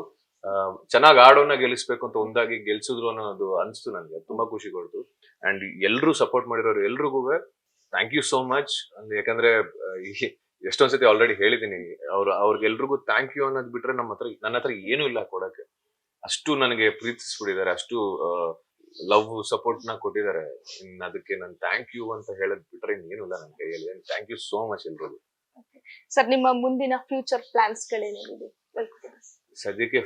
ಚೆನ್ನಾಗಿ ಆಡೋನ ಗೆಲ್ಲಿಸ್ಬೇಕು ಅಂತ ಒಂದಾಗಿ ಗೆಲ್ಸಿದ್ರು ಅನ್ನೋದು ಅನಿಸ್ತು ನನಗೆ. ತುಂಬಾ ಖುಷಿ ಕೊಡ್ತು. ಅಂಡ್ ಎಲ್ರು ಸಪೋರ್ಟ್ ಮಾಡಿರೋರು ಎಲ್ರಿಗೂ ಥ್ಯಾಂಕ್ ಯು ಸೋ ಮಚ್ ಯಾಕಂದ್ರೆ ಎಷ್ಟೊಂದ್ಸತಿ ಆಲ್ರೆಡಿ ಹೇಳಿದೀನಿ ಅವ್ರ ಅವ್ರಿಗೆಲ್ರಿಗೂ ಥ್ಯಾಂಕ್ ಯು ಅನ್ನೋದು ಬಿಟ್ರೆ ನಮ್ಮ ಹತ್ರ ನನ್ನ ಹತ್ರ ಏನೂ ಇಲ್ಲ ಕೊಡಕ್ಕೆ. ಅಷ್ಟು ನನಗೆ ಪ್ರೀತಿಸ್ಬಿಟ್ಟಿದ್ದಾರೆ ಅಷ್ಟು ಲವ್ ಸಪೋರ್ಟ್ನ ಕೊಟ್ಟಿದ್ದಾರೆ. ಇನ್ ಅದಕ್ಕೆ ನಾನು ಥ್ಯಾಂಕ್ ಯು ಅಂತ ಹೇಳದ್ ಬಿಟ್ರೆ ಇನ್ನೇನು ಇಲ್ಲ ನನ್ನ ಕೈಯಲ್ಲಿ. ಥ್ಯಾಂಕ್ ಯು ಸೋ ಮಚ್ ಎಲ್ರಿಗೂ. ಸರ್ ನಿಮ್ಮ ಮುಂದಿನ ಫ್ಯೂಚರ್ ಪ್ಲಾನ್ಸ್ ಗಳೇನಿದೆ? ಸದ್ಯಕ್ಕೆ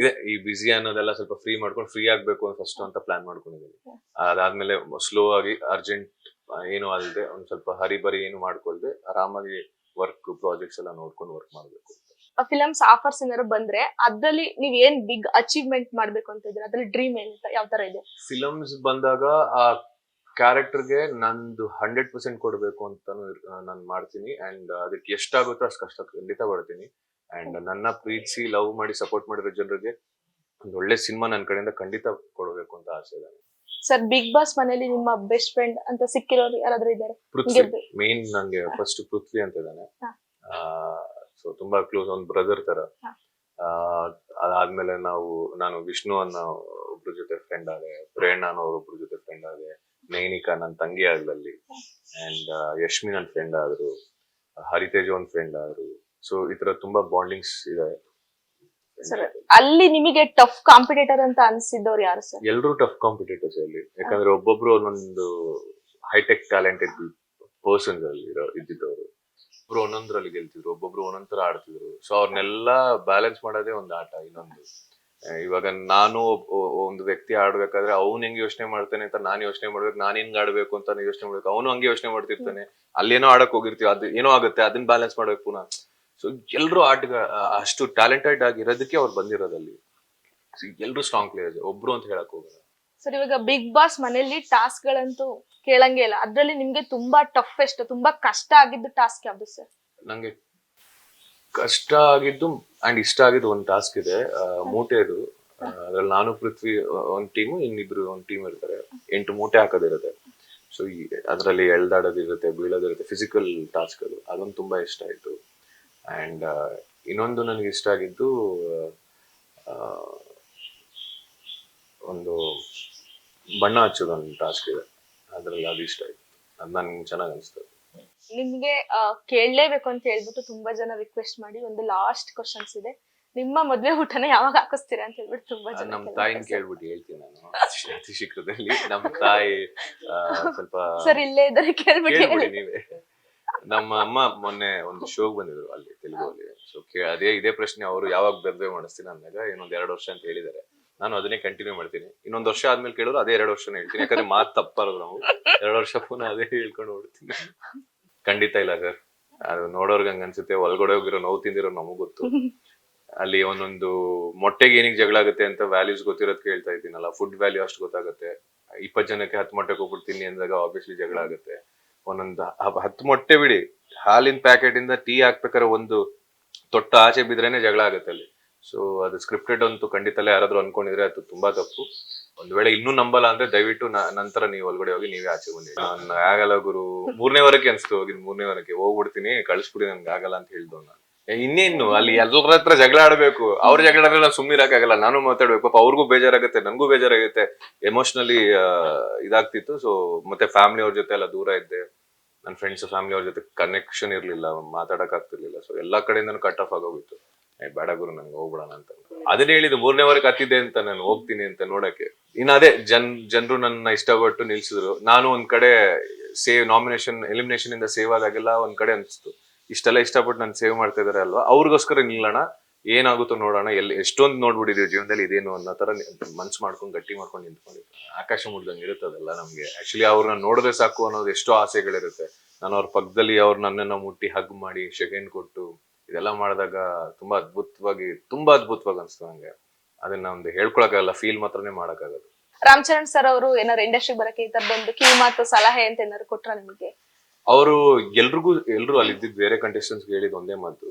ಇದೆ. ಈ ಬಿಸಿ ಅನ್ನೋದೆಲ್ಲ ಸ್ವಲ್ಪ ಫ್ರೀ ಮಾಡ್ಕೊಂಡು ಫ್ರೀ ಆಗ್ಬೇಕು ಫಸ್ಟ್ ಅಂತ ಪ್ಲಾನ್ ಮಾಡ್ಕೊಂಡಿದ್ದೀನಿ ಅದಾದ್ಮೇಲೆ ಸ್ಲೋ ಆಗಿ ಅರ್ಜೆಂಟ್ ಏನು ಅಲ್ಲದೆ ಒಂದ್ ಸ್ವಲ್ಪ ಹರಿಬರಿ ಏನು ಮಾಡ್ಕೊಳ್ದೆ ಆರಾಮಾಗಿ ವರ್ಕ್ ಪ್ರಾಜೆಕ್ಟ್ಸ್ ಎಲ್ಲ ನೋಡ್ಕೊಂಡು ವರ್ಕ್ ಮಾಡ್ಬೇಕು. ಫಿಲಮ್ಸ್ ಆಫರ್ಸ್ ಏನಾದ್ರು ಬಂದ್ರೆ ಅದ್ರಲ್ಲಿ ನೀವ್ ಏನ್ ಬಿಗ್ ಅಚೀವ್ಮೆಂಟ್ ಮಾಡ್ಬೇಕು ಅಂತ ಇದ್ರೆ ಅದ್ರಲ್ಲಿ ಡ್ರೀಮ್ ಏನ್ ಯಾವ ತರ ಇದೆ? ಫಿಲಮ್ಸ್ ಬಂದಾಗ ಆ ಕ್ಯಾರೆಕ್ಟರ್ಗೆ ನಂದು ಹಂಡ್ರೆಡ್ ಪರ್ಸೆಂಟ್ ಕೊಡಬೇಕು ಅಂತ ನಾನು ಮಾಡ್ತೀನಿ. ಅಂಡ್ ಅದಕ್ಕೆ ಎಷ್ಟಾಗುತ್ತೋ ಅಷ್ಟು ಕಷ್ಟ ಖಂಡಿತ ಪಡ್ತೀನಿ. ಅಂಡ್ ನನ್ನ ಪ್ರೀತಿಸಿ ಲವ್ ಮಾಡಿ ಸಪೋರ್ಟ್ ಮಾಡಿರೋ ಜನರಿಗೆ ಒಂದು ಒಳ್ಳೆ ಸಿನಿಮಾ ನನ್ನ ಕಡೆಯಿಂದ ಖಂಡಿತ ಕೊಡಬೇಕು ಅಂತ ಆಸೆ ಇದೆ ಸರ್ ಬಿಗ್ ಬಾಸ್ ಮನೇಲಿ ನಿಮ್ಮ ಬೆಸ್ಟ್ ಫ್ರೆಂಡ್ ಅಂತ ಸಿಕ್ಕಿರೋರು ಯಾರಾದ್ರೂ ಇದ್ದಾರೆ? ಪೃಥ್ವಿ ಮೇನ್ ನಂಗೆ ಫಸ್ಟ್ ಪೃಥ್ವಿ ಅಂತ ಇದ್ದಾನೆ. ಸೊ ತುಂಬಾ ಕ್ಲೋಸ್ ಒಂದು ಬ್ರದರ್ ತರ. ಆ, ಅದಾದ್ಮೇಲೆ ನಾವು ನಾನು ವಿಷ್ಣು ಅನ್ನೋ ಒಬ್ರ ಜೊತೆ ಫ್ರೆಂಡ್ ಆದೆ ಪ್ರೇರಣಾ ಅನ್ನೋ ಒಬ್ರ ಜೊತೆ ಫ್ರೆಂಡ್ ಆದೆ ನೈನಿಕಾ ನನ್ನ ತಂಗಿ ಆಗ್ಲಲ್ಲಿ ಅಂಡ್ ಯಶ್ಮಿ ನನ್ನ ಫ್ರೆಂಡ್ ಆದ್ರು ಹರಿತೇಜ್ ಒಂದ್ ಫ್ರೆಂಡ್ ಆದ್ರು. ಸೊ ಈ ತರ ತುಂಬಾ ಬಾಂಡಿಂಗ್ಸ್ ಇದೆ. ಸರ್ ಅಲ್ಲಿ ನಿಮಗೆ ಟಫ್ ಕಾಂಪಿಟೇಟರ್ ಅಂತ ಅನ್ಸಿದ್ದವ್ರು ಯಾರು ಸರ್ ಎಲ್ಲರೂ ಟಫ್ ಕಾಂಪಿಟೇಟರ್ಸ್ ಅಲ್ಲಿ. ಯಾಕಂದ್ರೆ ಒಬ್ಬೊಬ್ರು ಒಂದೊಂದು ಹೈಟೆಕ್ ಟ್ಯಾಲೆಂಟೆಡ್ ಪರ್ಸನ್ಸ್ ಅಲ್ಲಿ ಇದ್ದಿದ್ದವರು. ಒಬ್ರು ಒಂದೊಂದ್ರಲ್ಲಿ ಗೆಲ್ತಿದ್ರು, ಒಬ್ಬೊಬ್ರು ಒಂದೊಂದ್ ತರ ಆಡ್ತಿದ್ರು. ಸೊ ಅವ್ರನ್ನೆಲ್ಲ ಬ್ಯಾಲೆನ್ಸ್ ಮಾಡೋದೇ ಒಂದು ಆಟ, ಇನ್ನೊಂದು. ಇವಾಗ ನಾನು ಒಂದು ವ್ಯಕ್ತಿ ಆಡ್ಬೇಕಾದ್ರೆ ಅವ್ನು ಹೆಂಗ್ ಯೋಚನೆ ಮಾಡ್ತಾನೆ ಅಂತ ನಾನು ಯೋಚನೆ ಮಾಡ್ಬೇಕು, ನಾನು ಹೆಂಗ್ ಆಡ್ಬೇಕು ಅಂತ ಯೋಚನೆ ಮಾಡ್ಬೇಕು, ಅವನು ಹಂಗೆ ಯೋಚನೆ ಮಾಡ್ತಿರ್ತಾನೆ. ಅಲ್ಲೇನೋ ಆಡಕ್ ಹೋಗಿರ್ತೀವಿ, ಅದು ಏನೋ ಆಗುತ್ತೆ, ಅದನ್ನ ಬ್ಯಾಲೆನ್ಸ್ ಮಾಡ್ಬೇಕು ಪುನಃ. ಸೊ ಎಲ್ರು ಆಟ ಅಷ್ಟು ಟ್ಯಾಲೆಂಟೆಡ್ ಆಗಿರೋದಕ್ಕೆ ಅವ್ರು ಬಂದಿರೋದಲ್ಲಿ. ಎಲ್ರು ಸ್ಟ್ರಾಂಗ್ ಪ್ಲೇಯರ್ಸ್ ಒಬ್ರು ಅಂತ ಹೇಳಕ್ ಹೋಗಲ್ಲ. ಸರ್ ಇವಾಗ ಬಿಗ್ ಬಾಸ್ ಮನೆಯಲ್ಲಿ ಟಾಸ್ಕ್ ಗಳಂತೂ ಕೇಳಂಗೆ ಇಲ್ಲ. ಅದ್ರಲ್ಲಿ ನಿಮ್ಗೆ ತುಂಬಾ ಟಫೆಸ್ಟ್ ತುಂಬಾ ಕಷ್ಟ ಆಗಿದ್ದು ಟಾಸ್ಕ್ ಯಾವ್ದು ಸರ್ ನಂಗೆ ಕಷ್ಟ ಆಗಿದ್ದು ಅಂಡ್ ಇಷ್ಟ ಆಗಿದ್ದು ಒಂದು ಟಾಸ್ಕ್ ಇದೆ ಮೂಟೆದು ಅದ್ರಲ್ಲಿ ನಾನು, ಪೃಥ್ವಿ ಒಂದ್ ಟೀಮು ಇನ್ನಿಬ್ರು ಒಂದ್ ಟೀಮ್ ಇರ್ತಾರೆ. ಎಂಟು ಮೂಟೆ ಹಾಕೋದಿರುತ್ತೆ. ಸೊ ಅದರಲ್ಲಿ ಎಳ್ದಾಡೋದಿರುತ್ತೆ, ಬೀಳೋದಿರುತ್ತೆ ಫಿಸಿಕಲ್ ಟಾಸ್ಕ್ ಅದು. ಅದೊಂದು ತುಂಬಾ ಇಷ್ಟ ಆಯ್ತು. ಅಂಡ್ ಇನ್ನೊಂದು ನನಗೆ ಇಷ್ಟ ಆಗಿದ್ದು ಒಂದು ಬಣ್ಣ ಹಚ್ಚೋದು ಒಂದು ಟಾಸ್ಕ್ ಇದೆ. ಅದ್ರಲ್ಲಿ ಅದು ಇಷ್ಟ ಆಯ್ತು. ಅದು ನನ್ಗೆ ಚೆನ್ನಾಗಿ ಅನಿಸ್ತದೆ ನಿಮ್ಗೆ ಆ, ಕೇಳ್ಲೇಬೇಕು ಅಂತ ಹೇಳ್ಬಿಟ್ಟು ತುಂಬಾ ಜನ ರಿಕ್ವೆಸ್ಟ್ ಮಾಡಿ ಒಂದು ಲಾಸ್ಟ್ ಕ್ವಶನ್ಸ್ ಇದೆ. ನಿಮ್ಮ ಮದ್ವೆ ಊಟನ ಯಾವಾಗ ಹಾಕಿಸ್ತೀರಾ ಅಂತ ಹೇಳ್ಬಿಟ್ಟು ತುಂಬಾ ಜನ ನಮ್ಮ ತಾಯಿನ ಕೇಳ್ಬಿಟ್ಟು ಹೇಳ್ತೀನಿ ನಾನು. ಅತಿ ಶೀಘ್ರದಲ್ಲಿ. ನಮ್ಮ ತಾಯಿ ಆ, ಸ್ವಲ್ಪ ಸರ್ ಇಲ್ಲೇ ಇದ್ದಾರೆ ಕೇಳ್ಬಿಟ್ಟು ಕೇಳ್ಬಿಡಿ ಹೇಳಿ. ನೀವೇ. ನಮ್ಮ ಅಮ್ಮ ಮೊನ್ನೆ ಒಂದು ಶೋಗ್ ಬಂದಿದ್ರು ಅಲ್ಲಿ ತೆಲುಗು ಅಲ್ಲಿ. ಸೊ ಅದೇ ಇದೇ ಪ್ರಶ್ನೆ ಅವರು ಯಾವಾಗ ಮದುವೆ ಮಾಡಿಸ್ತೀನಿ ಅಂದಾಗ ಇನ್ನೊಂದ್ ಎರಡು ವರ್ಷ ಅಂತ ಹೇಳಿದ್ದಾರೆ. ನಾನು ಅದನ್ನೇ ಕಂಟಿನ್ಯೂ ಮಾಡ್ತೀನಿ. ಇನ್ನೊಂದು ವರ್ಷ ಆದ್ಮೇಲೆ ಕೇಳಿದ್ರು ಅದೇ ಎರಡು ವರ್ಷನೇ ಹೇಳ್ತೀನಿ. ಯಾಕಂದ್ರೆ ಮಾತು ತಪ್ಪಾರದು ನಾವು. ಎರಡು ವರ್ಷ ಪುನಃ ಅದೇ ಹೇಳ್ಕೊಂಡು ಹೋಗ್ತೀನಿ. ಖಂಡಿತ ಇಲ್ಲ ಸರ್ ಅದು ನೋಡೋರ್ಗೆ ಹಂಗ ಅನ್ಸುತ್ತೆ. ಒಳಗಡೆ ಹೋಗಿರೋ ನೋವು ತಿಂದಿರೋ ನಮಗ್ ಗೊತ್ತು. ಅಲ್ಲಿ ಒಂದೊಂದು ಮೊಟ್ಟೆಗೆ ಏನಿಗೆ ಜಗಳ ಆಗುತ್ತೆ ಅಂತ ವ್ಯಾಲ್ಯೂಸ್ ಗೊತ್ತಿರೋದ್ ಕೇಳ್ತಾ ಇದ್ದೀನಲ್ಲ. ಫುಡ್ ವ್ಯಾಲ್ಯೂ ಅಷ್ಟು ಗೊತ್ತಾಗುತ್ತೆ. ಇಪ್ಪತ್ತು ಜನಕ್ಕೆ ಹತ್ತು ಮೊಟ್ಟೆ ಕೊಟ್ಬಿಡ್ತೀನಿ ಅಂದಾಗ ಆಬ್ವಿಯಸ್ಲಿ ಜಗಳ ಆಗುತ್ತೆ. ಒಂದೊಂದು ಹತ್ತು ಮೊಟ್ಟೆ ಬಿಡಿ. ಹಾಲಿನ ಪ್ಯಾಕೆಟ್ ಇಂದ ಟೀ ಹಾಕ್ಬೇಕಾದ್ರೆ ಒಂದು ತೊಟ್ಟ ಆಚೆ ಬಿದ್ರೇನೆ ಜಗಳ ಆಗುತ್ತೆ ಅಲ್ಲಿ. ಸೊ ಅದು ಸ್ಕ್ರಿಪ್ಟೆಡ್ ಅಂತೂ ಖಂಡಿತಲೇ ಯಾರಾದ್ರೂ ಅನ್ಕೊಂಡಿದ್ರೆ ಅದು ತುಂಬಾ ತಪ್ಪು. ಒಂದ್ ವೇಳೆ ಇನ್ನೂ ನಂಬಲ್ಲ ಅಂದ್ರೆ ದಯವಿಟ್ಟು ನಂತರ ನೀವು ಒಳಗಡೆ ಹೋಗಿ ನೀವೇ ಆಚೆ ಬಂದಿ ನಾನು ಆಗಲ್ಲ ಗುರು. ಮೂರನೇ ವಾರಕ್ಕೆ ಅನ್ಸ್ತು ಹೋಗಿ ಮೂರನೇ ವಾರಕ್ಕೆ. ಹೋಗ್ಬಿಡ್ತೀನಿ, ಕಳ್ಸ್ಬಿಡಿ ನನ್ಗೆ ಆಗಲ್ಲ ಅಂತ ಹೇಳ್ದವ್ ನಾನು. ಇನ್ನೇನು? ಅಲ್ಲಿ ಎಲ್ಲರ ಹತ್ರ ಜಗಳ ಆಡ್ಬೇಕು. ಅವ್ರ ಜಗಳ ನಾನು ಸುಮ್ಮನೆ ಇರಕ್ಕಾಗಲ್ಲ ನಾನು ಮಾತಾಡ್ಬೇಕು. ಪಾಪ ಅವ್ರಿಗೂ ಬೇಜಾರಾಗುತ್ತೆ, ನನಗೂ ಬೇಜಾರಾಗುತ್ತೆ. ಎಮೋಷನಲಿ ಇದಾಗ್ತಿತ್ತು. ಸೊ ಮತ್ತೆ ಫ್ಯಾಮಿಲಿ ಅವ್ರ ಜೊತೆ ಎಲ್ಲ ದೂರ ಇದ್ದೆ. ನನ್ನ ಫ್ರೆಂಡ್ಸ್ ಫ್ಯಾಮಿಲಿ ಅವ್ರ ಜೊತೆ ಕನೆಕ್ಷನ್ ಇರ್ಲಿಲ್ಲ. ಮಾತಾಡಕ್ ಆಗ್ತಿರ್ಲಿಲ್ಲ. ಸೊ ಎಲ್ಲಾ ಕಡೆಯಿಂದ ಕಟ್ ಆಫ್ ಆಗೋಗಿತ್ತು ಬೇಡ ಗುರು ನಂಗೆ ಹೋಗ್ಬಿಡೋಣ ಅಂತ ಅದನ್ನ ಹೇಳಿದ್ದು, ಮೂರನೇ ವಾರಕ್ಕೆ ಹತ್ತಿದ್ದೆ ಅಂತ ನಾನು ಹೋಗ್ತೀನಿ ಅಂತ ನೋಡಕ್ಕೆ. ಇನ್ನು ಅದೇ, ಜನ್, ಜನರು ನನ್ನ ಇಷ್ಟಪಟ್ಟು ನಿಲ್ಸಿದ್ರು. ನಾನು ಒಂದ್ ಕಡೆ ಸೇವ್ ನಾಮಿನೇಷನ್ ಎಲಿಮಿನೇಷನ್ ಇಂದ ಸೇವ್ ಆದಾಗೆಲ್ಲ ಒಂದ್ ಕಡೆ ಅನ್ಸ್ತು. ಇಷ್ಟೆಲ್ಲ ಇಷ್ಟಪಟ್ಟು ನಾನು ಸೇವ್ ಮಾಡ್ತಾ ಇದಾರೆ ಅಲ್ವಾ? ಅವ್ರಿಗೋಸ್ಕರ ನಿಲ್ಲೋಣ. ಏನಾಗುತ್ತೋ ನೋಡೋಣ. ಎಲ್ಲಿ, ಎಷ್ಟೊಂದು ನೋಡ್ಬಿಟ್ಟಿದೀವಿ ಜೀವನದಲ್ಲಿ ಇದೇನು ಅನ್ನೋ ತರ ಮನ್ಸು ಮಾಡ್ಕೊಂಡು, ಗಟ್ಟಿ ಮಾಡ್ಕೊಂಡು ನಿಂತ್ಕೊಂಡಿದ್ದೆ ಆಕಾಶ ಮುಡ್ದಂಗೆ ಇರುತ್ತದಲ್ಲ ನಮ್ಗೆ. ಆಕ್ಚುಲಿ ಅವ್ರನ್ನ ನೋಡಿದ್ರೆ ಸಾಕು ಅನ್ನೋದು ಎಷ್ಟೋ ಆಸೆಗಳಿರುತ್ತೆ. ನಾನು ಅವ್ರ ಪಕ್ಕದಲ್ಲಿ ಅವ್ರು ನನ್ನನ್ನ ಮುಟ್ಟಿ ಹಗ್ ಮಾಡಿ ಸೆಕೆಂಡ್ ಕೊಟ್ಟು ಇದೆಲ್ಲ ಮಾಡಿದಾಗ ತುಂಬಾ ಅದ್ಭುತವಾಗಿ ತುಂಬಾ ಅದ್ಭುತವಾಗಿ ಅನ್ಸ್ತು ನಂಗೆ. ಅದನ್ನ ಒಂದು ಹೇಳ್ಕೊಳಕ್ಕಾಗಲ್ಲ ಫೀಲ್ ಮಾತ್ರನೇ ಮಾಡಕ್ಕಾಗದು ರಾಮಚರಣ್ ಸರ್ ಅವರು ಏನಾದ್ರು ಇಂಡಸ್ಟ್ರಿಗೆ ಬರಕ್ಕೆ ಈ ಬಂದು ಕಿವಿ ಮಾತು ಸಲಹೆ ಅಂತ ಏನಾದ್ರು ಕೊಟ್ರ ನಿಮಗೆ? ಅವರು ಎಲ್ರಿಗೂ ಎಲ್ರು ಅಲ್ಲಿ ಇದ್ದಿದ್ದು ಬೇರೆ ಕಂಟೆಸ್ಟೆಂಟ್ಸ್ ಹೇಳಿದ ಒಂದೇ ಮಾತು.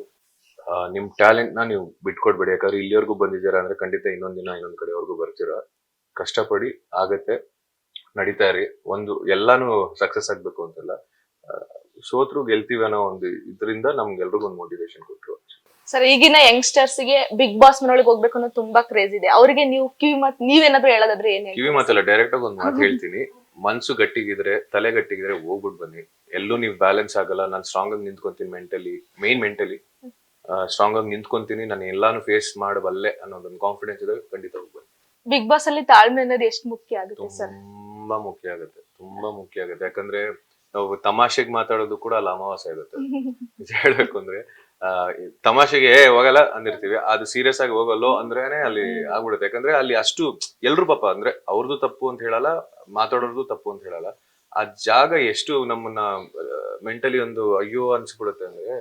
ನಿಮ್ ಟ್ಯಾಲೆಂಟ್ನ ನೀವು ಬಿಟ್ಕೊಡ್ಬೇಡಿ. ಯಾಕಂದ್ರೆ ಇಲ್ಲಿವರೆಗೂ ಬಂದಿದ್ದೀರಾ ಅಂದ್ರೆ ಖಂಡಿತ ಇನ್ನೊಂದ್ ದಿನ ಇನ್ನೊಂದ್ ಕಡೆವರೆಗೂ ಬರ್ತೀರಾ. ಕಷ್ಟಪಡಿ ಆಗತ್ತೆ ನಡೀತಾ ಇರಿ. ಒಂದು ಎಲ್ಲಾನು ಸಕ್ಸಸ್ ಆಗ್ಬೇಕು ಅಂತಲ್ಲ. ಸೋತ್ರು ಗೆಲ್ತೀವಿ ಅನ್ನೋ ಒಂದು ಇದರಿಂದ ನಮ್ಗೆಲ್ರಿಗೂ ಒಂದು ಮೋಟಿವೇಶನ್ ಕೊಟ್ರು. ಸರ್ ಈಗಿನ ಯಂಗ್ಸ್ಟರ್ಸ್ಗೆ ಬಿಗ್ ಬಾಸ್ ಮನೊಳಗೆ ಹೋಗ್ಬೇಕು ಅನ್ನೋ ತುಂಬಾ ಕ್ರೇಜ್ ಇದೆ. ಅವರಿಗೆ ನೀವು ಕಿವಿ ಮತ್ತೆ ನೀವೇನಾದ್ರೂ ಹೇಳೋದಾದ್ರೆ ಏನ್ ಕಿವಿ ಮಾತಲ್ಲ ಡೈರೆಕ್ಟ್ ಆಗಿ ಒಂದು ಮಾತು ಹೇಳ್ತೀನಿ. ಮನ್ಸು ಗಟ್ಟಿಗಿದ್ರೆ ತಲೆ ಗಟ್ಟಿಗಿದ್ರೆ ಹೋಗ್ಬಿಟ್ ಬನ್ನಿ. ಎಲ್ಲೂ ನೀವು ಬ್ಯಾಲೆನ್ಸ್ ಆಗಲ್ಲ. ನಾನು ಸ್ಟ್ರಾಂಗ್ ಆಗಿ ನಿಂತ್ಕೊಂತೀನಿ ಮೆಂಟಲಿ ಮೇನ್ ಮೆಂಟಲಿ ಸ್ಟ್ರಾಂಗ್ ಆಗಿ ನಿಂತ್ಕೊಂತೀನಿ. ನಾನು ಎಲ್ಲಾನು ಫೇಸ್ ಮಾಡಬಲ್ಲೆ ಅನ್ನೋದೊಂದು ಕಾನ್ಫಿಡೆನ್ಸ್ ಇದೆ ಖಂಡಿತ ಹೋಗ್ಬನ್ನಿ ಬಿಗ್ ಬಾಸ್ ಅಲ್ಲಿ ತಾಳ್ಮೆ ಅನ್ನೋದು ಎಷ್ಟು ಮುಖ್ಯ ಆಗುತ್ತೆ ಸರ್ ತುಂಬಾ ಮುಖ್ಯ ಆಗುತ್ತೆ. ತುಂಬಾ ಮುಖ್ಯ ಆಗುತ್ತೆ. ಯಾಕಂದ್ರೆ ನಾವು ತಮಾಷೆಗೆ ಮಾತಾಡೋದು ಕೂಡ ಅಲ್ಲಿ ಅಮಾವಾಸ್ಯ ಆಗುತ್ತೆ ನಿಜ ಹೇಳ್ಬೇಕು ಅಂದ್ರೆ ಆ, ತಮಾಷೆಗೆ ಏ ಹೋಗಲ್ಲ ಅಂದಿರ್ತೀವಿ. ಅದು ಸೀರಿಯಸ್ ಆಗಿ ಹೋಗಲ್ಲೋ ಅಂದ್ರೇನೆ ಅಲ್ಲಿ ಆಗ್ಬಿಡುತ್ತೆ. ಯಾಕಂದ್ರೆ ಅಲ್ಲಿ ಅಷ್ಟು ಎಲ್ರು ಪಾಪ ಅಂದ್ರೆ ಅವ್ರದ್ದು ತಪ್ಪು ಅಂತ ಹೇಳಲ್ಲ ಮಾತಾಡೋರ್ದು ತಪ್ಪು ಅಂತ ಹೇಳಲ್ಲ. ಆ ಜಾಗ ಎಷ್ಟು ನಮ್ಮನ್ನ ಮೆಂಟಲಿ ಒಂದು ಅಯ್ಯೋ ಅನ್ಸ್ಬಿಡುತ್ತೆ ಅಂದ್ರೆ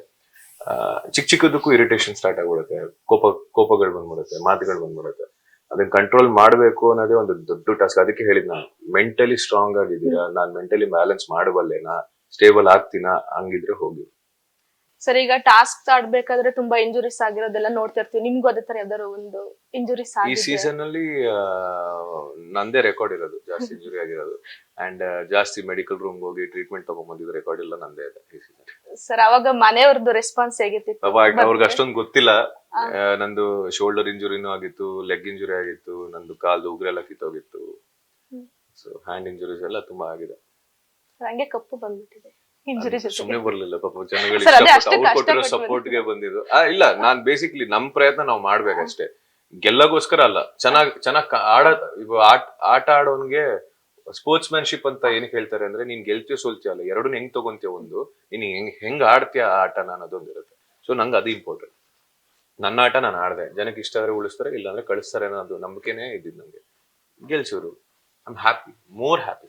ಚಿಕ್ಕ ಚಿಕ್ಕದಕ್ಕೂ ಇರಿಟೇಷನ್ ಸ್ಟಾರ್ಟ್ ಆಗ್ಬಿಡುತ್ತೆ. ಕೋಪ ಕೋಪಗಳು ಬಂದ್ಬಿಡುತ್ತೆ ಮಾತುಗಳು ಬಂದ್ಬಿಡುತ್ತೆ. ಅದನ್ನ ಕಂಟ್ರೋಲ್ ಮಾಡಬೇಕು ಅನ್ನೋದೇ ಒಂದು ದೊಡ್ಡ ಟಾಸ್ಕ್ ಅದಕ್ಕೆ ಹೇಳಿದ್ ನಾನು ಮೆಂಟಲಿ ಸ್ಟ್ರಾಂಗ್ ಆಗಿದ್ದೀರಾ ನಾನ್ ಮೆಂಟಲಿ ಬ್ಯಾಲೆನ್ಸ್ ಮಾಡಬಲ್ಲೆನಾ ಸ್ಟೇಬಲ್ ಆಗ್ತೀನಾ? ಹಂಗಿದ್ರೆ ಹೋಗಿ. ಸರ್ ಈಗ ಟಾಸ್ಕ್ ಆಡ್ಬೇಕಾದ್ರೆ ತುಂಬಾ ಇಂಜುರೀಸ್ ಆಗಿರೋದೆಲ್ಲ ನೋಡ್ತಾ ಇರ್ತೀವಿ ನಿಮ್ಗೂ ಅದೇ ತರ ಯಾವ್ದಾದ್ರು ಒಂದು ಇಂಜುರೀಸ್ ಈ ಸೀಸನ್ ಅಲ್ಲಿ ನಂದೇ ರೆಕಾರ್ಡ್ ಇರೋದು. ಜಾಸ್ತಿ ಇಂಜುರಿ ಆಗಿರೋದು. ಅಂಡ್ ಜಾಸ್ತಿ ಮೆಡಿಕಲ್ ರೂಮ್ ಹೋಗಿ ಟ್ರೀಟ್ಮೆಂಟ್ ತಗೊಂಡ್ಬಂದಿದ್ದು ರೆಕಾರ್ಡ್ ಇಲ್ಲ ನಂದೇ ಇದೆ ಈ ಸೀಸನ್ ಸರ್ ಅವಾಗ ಮನೆಯವ್ರದ್ದು ರೆಸ್ಪಾನ್ಸ್ ಹೇಗಿರ್ತಿತ್ತು ಅವ್ರಿಗೆ ಅಷ್ಟೊಂದು ಗೊತ್ತಿಲ್ಲ. ನಂದು ಶೋಲ್ಡರ್ ಇಂಜುರಿನೂ ಆಗಿತ್ತು ಲೆಗ್ ಇಂಜುರಿ ಆಗಿತ್ತು ನಂದು ಕಾಲ್ದು ಉಗ್ರೆಲ್ಲ ಕಿತ್ತೋಗಿತ್ತು. ಸೊ ಹ್ಯಾಂಡ್ ಇಂಜುರೀಸ್ ಎಲ್ಲ ತುಂಬಾ ಆಗಿದೆ. ಹಂಗೆ ಕಪ್ಪು ಬಂದ್ಬಿಟ್ಟಿದೆ. ಬರ್ಲಿಲ್ಲ ಪಾಪ ಸಪೋರ್ಟ್ಗೆ ಬಂದಿದ್ದು. ಇಲ್ಲ ನಾನ್ ಬೇಸಿಕ್ಲಿ ನಮ್ ಪ್ರಯತ್ನ ನಾವು ಮಾಡ್ಬೇಕಷ್ಟೇ. ಗೆಲ್ಲಗೋಸ್ಕರ ಅಲ್ಲ ಚೆನ್ನಾಗ್ ಚೆನ್ನಾಗ್ ಆಡ ಆಟ ಆಟ ಆಡೋನ್ಗೆ ಸ್ಪೋರ್ಟ್ಸ್ ಮ್ಯಾನ್ಶಿಪ್ ಅಂತ ಏನ್ ಹೇಳ್ತಾರೆ ಅಂದ್ರೆ ನೀನ್ ಗೆಲ್ತೀಯ ಸೋಲ್ತೀಯ ಅಲ್ಲ ಎರಡನ್ನ ಹೆಂಗ್ ತಗೊಂತೀಯ ಒಂದು ನೀನ್ ಹೆಂಗ್ ಹೆಂಗ್ ಆಡ್ತೀಯ ಆಟ ನಾನು ಅದೊಂದಿರುತ್ತೆ ಸೊ ನಂಗೆ ಅದು ಇಂಪಾರ್ಟೆಂಟ್ ನನ್ನ ಆಟ ನಾನು ಆಡ್ದೆ. ಜನಕ್ಕೆ ಇಷ್ಟ ಆದ್ರೆ ಉಳಿಸ್ತಾರೆ ಇಲ್ಲಾಂದ್ರೆ ಕಳಿಸ್ತಾರೆ ಅನ್ನೋದು ನಂಬಿಕೆನೇ ಇದ್ದಿದ್ದು ನಂಗೆ. ಗೆಲ್ಸಿದ್ರು I am happy more happy